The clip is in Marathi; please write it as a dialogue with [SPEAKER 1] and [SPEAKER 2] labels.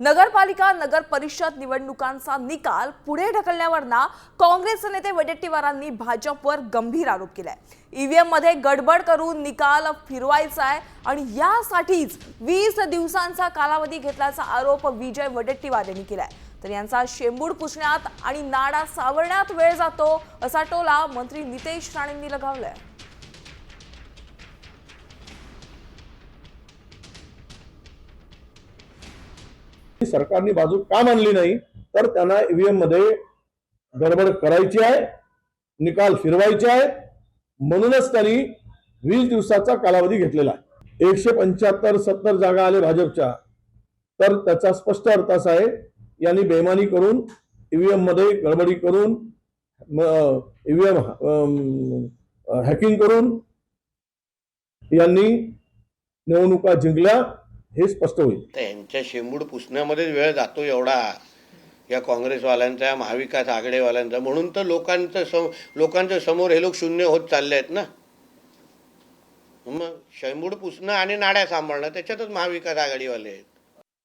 [SPEAKER 1] नगरपालिका नगर परिषद निवडणुकांचा निकाल पुढे ढकलण्यावर ना काँग्रेस नेते वडेट्टीवारांनी भाजपवर गंभीर आरोप केलाय. ईव्हीएममध्ये गडबड करून निकाल फिरवायचा आहे आणि यासाठीच वीस दिवसांचा कालावधी घेतल्याचा आरोप विजय वडेट्टीवार यांनी केलाय. तर यांचा शेंबूड पुसण्यात आणि नाडा सावरण्यात वेळ जातो असा टोला मंत्री नितेश राणेंनी लगावलाय.
[SPEAKER 2] सरकारने बाजू का मानली नाही तर त्यांना ईव्हीएममध्ये गडबड करायची आहे निकाल फिरवायचे आहे म्हणूनच त्यांनी वीस दिवसाचा कालावधी घेतलेला आहे. एकशे पंच्याहत्तर सत्तर जागा आले भाजपच्या. तर त्याचा स्पष्ट अर्थ असा आहे यांनी बेमानी करून ईव्हीएममध्ये गडबडी करून ईव्हीएम हॅकिंग करून यांनी निवडणुका जिंकल्या. हे स्पष्ट होईल.
[SPEAKER 3] त्यांच्या शेंबूड पुसण्यामध्येच वेळ जातो एवढा. या काँग्रेसवाल्यांचा महाविकास आघाडीवाल्यांचा. म्हणून तर लोकांचं सम लोकांच्या समोर हे लोक शून्य होत चालले आहेत ना. मग शेंबूड पुसणं आणि नाड्या सांभाळणं त्याच्यातच महाविकास आघाडीवाले आहेत.